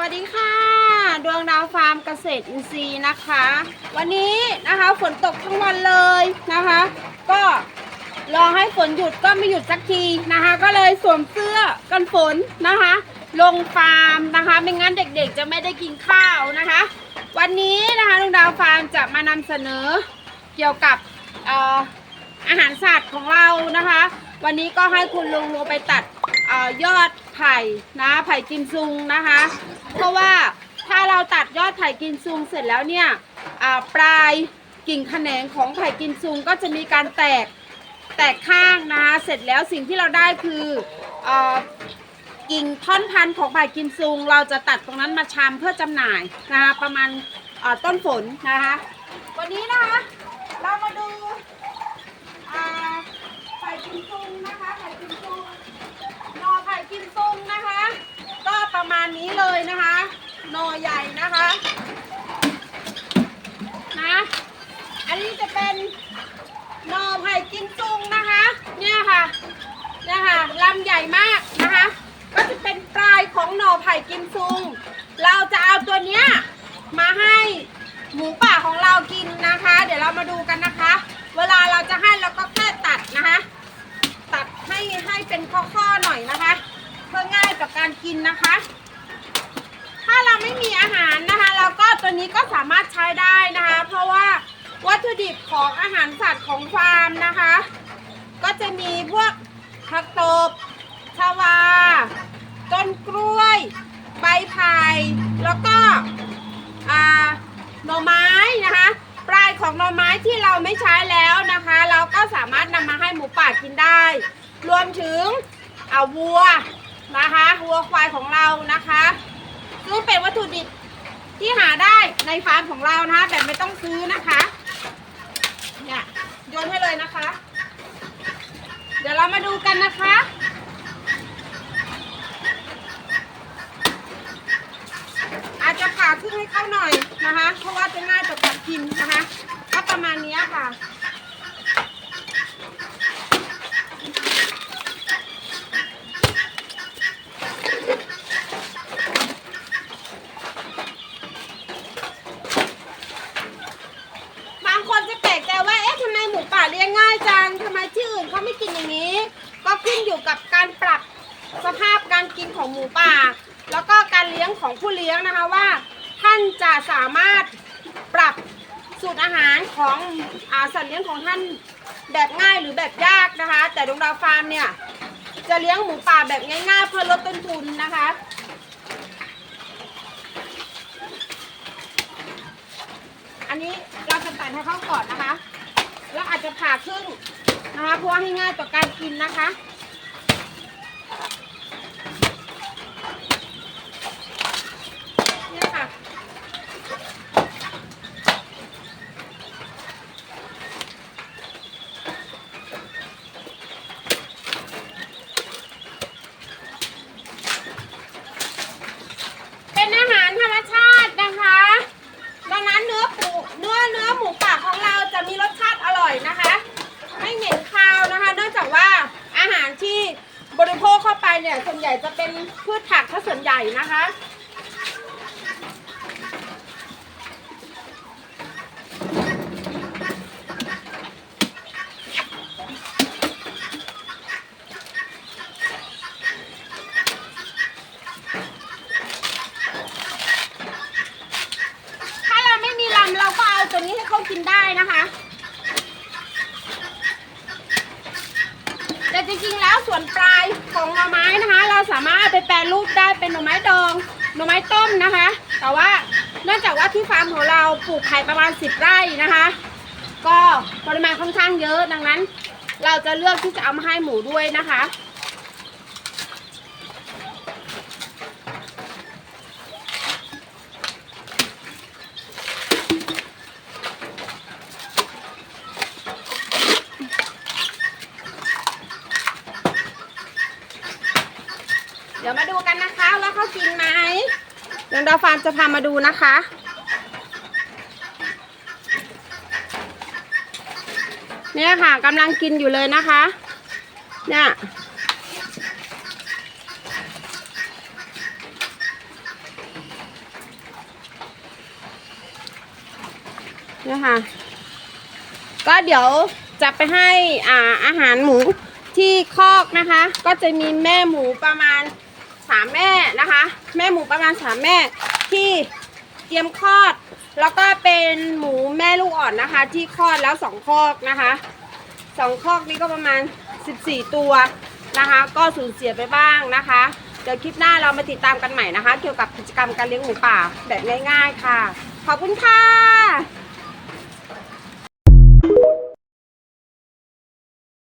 วัสดีค่ะ ดวงดาวฟาร์มเกษตรอินทรีย์นะคะ วันนี้นะคะฝนตกทั้งวันเลยนะคะ ก็รอให้ฝนหยุดก็ไม่หยุดสักทีนะคะ ก็เลยสวมเสื้อกันฝนนะคะ ลงฟาร์มนะคะ ไม่งั้นเด็กๆจะไม่ได้กินข้าวนะคะ วันนี้นะคะดวงดาวฟาร์มจะมานำเสนอเกี่ยวกับอออาหารสัตว์ของเรานะคะ วันนี้ก็ให้คุณลุงลงไปตัด ยอดไผ่นะไผ่กิมซุงนะคะ เพราะว่าถ้าเราตัดยอดไผ่กินซุงเสร็จแล้วเนี่ยปลายกิ่งแขนงของไผ่กินซุงก็จะมีการแตกแตกข้างนะคะเสร็จแล้วสิ่งที่เราได้คืออกิ่งท่อนพันธุ์ของไผ่กิมซุง เราจะตัดตรงนั้นมาชามเพื่อจำหน่ายนะคะประมาณต้นฝนนะคะ วันนี้นะคะเรามาดูอ่าไผ่กิมซุงนะคะไผ่กิมซุง หนอไผ่กิมซุงนะคะ ก็ประมาณนี้เลยนะคะหนอใหญ่นะคะนะอันนี้จะเป็นหนอไผ่กิมซุงนะคะ เนี่ยค่ะเนี่ยค่ะลำให ญ่มากนะคะ ก็จะเป็นปลายของหน่อไผ่กิมซุง เราจะเอาตัวเนี้ยมาให้หมูป่าของเรากินนะคะ เดี๋ยวเรามาดูกันนะคะ เวลาเราจะให้เราก็แค่ตัดนะคะ ตัดให้ให้เป็นข้อๆหน่อยนะคะ เพื่อง่ายกับการกินนะคะ ถ้าเราไม่มีอาหารนะคะ เราก็ตัวนี้ก็สามารถใช้ได้นะคะ เพราะว่าวัตถุดิบของอาหารสัตว์ของฟาร์มนะคะ ก็จะมีพวกผักตบ ชวา ต้นกล้วย ใบไผ่แล้วก็หน่อไม้นะคะ ปลายของหน่อไม้ที่เราไม่ใช้แล้วนะคะ เราก็สามารถนำมาให้หมูป่ากินได้ รวมถึงเอาวัวนะคะวัวควายของเรานะคะซึ่งเป็นวัตถุดิบที่หาได้ในฟาร์มของเรานะคะแต่ไม่ต้องซื้อนะคะเนี่ยโยนให้เลยนะคะ เดี๋ยวเรามาดูกันนะคะ ค่ะพึ่งให้เข้าหน่อยนะคะ เพราะว่าจะง่ายต่อการกินนะคะก็ประมาณนี้ค่ะบางคนจะแปลกใจว่าเอ๊ะทำไมหมูป่าเลี้ยงง่ายจังทำไมที่อื่นเขาไม่กินอย่างนี้ ก็ขึ้นอยู่กับการปรับสภาพการกินของหมูป่า แล้วก็การเลี้ยงของผู้เลี้ยงนะคะว่าานจะสามารถปรับสูตรอาหารของอาสัตว์เลี้ยงของท่านแบบง่ายหรือแบบยากนะคะ แต่ดวงดาวฟาร์มเนี่ยจะเลี้ยงหมูป่าแบบง่ายๆเพื่อลดต้นทุนนะคะอันนี้เราจะตัดให้เข้าก่อนนะคะ แล้วอาจจะผ่าครึ่งนะคะเพื่อให้ง่ายต่อการกินนะคะ เป็นอาหารธรรมชาตินะคะ ดังนั้นเนื้อปูเนื้อเนื้อหมูป่าของเราจะมีรสชาติอร่อยนะคะ ไม่เหม็นคาวนะคะ เนื่องจากว่าอาหารที่บริโภคเข้าไปเนี่ยส่วนใหญ่ จะเป็นพืชผักถ้าส่วนใหญ่นะคะ ถ้าเราไม่มีลำเราก็เอาตัวนี้ให้เขากินได้นะคะ แต่จริงๆแล้ วส่วนปลายของหน่อไม้นะคะ เราสามารถเอาไปแปรรูปได้เป็นหน่อไม้ดอง หน่อไม้ต้มนะคะ แต่ว่าเนื่องจากว่าที่ฟาร์มของเราปลูกไข่ประมาณ 10 ไร่นะคะ ก็ปริมาณค่อนข้างเยอะดังนั้น เราจะเลือกที่จะเอามาให้หมูด้วยนะคะ ข้าวแล้วเขากินไหมเดี๋ยวดาฟานจะพามาดูนะคะ เนี่ยค่ะกำลังกินอยู่เลยนะคะ เนี่ยเนี่ยค่ะ ก็เดี๋ยวจะไปให้อาอาหารหมูที่คอกนะคะ ก็จะมีแม่หมูประมาณ สามแม่นะคะ แม่หมูประมาณสามแม่ที่เตรียมคลอด แล้วก็เป็นหมูแม่ลูกอ่อนนะคะ ที่คลอดแล้วสองคอกนะคะสองคอกนี้ก็ประมาณ 14 ตัวนะคะ ก็สูญเสียไปบ้างนะคะ เดี๋ยวคลิปหน้าเรามาติดตามกันใหม่นะคะ เกี่ยวกับกิจกรรมการเลี้ยงหมูป่าแบบง่าย ๆ ค่ะ ขอบคุณค่ะ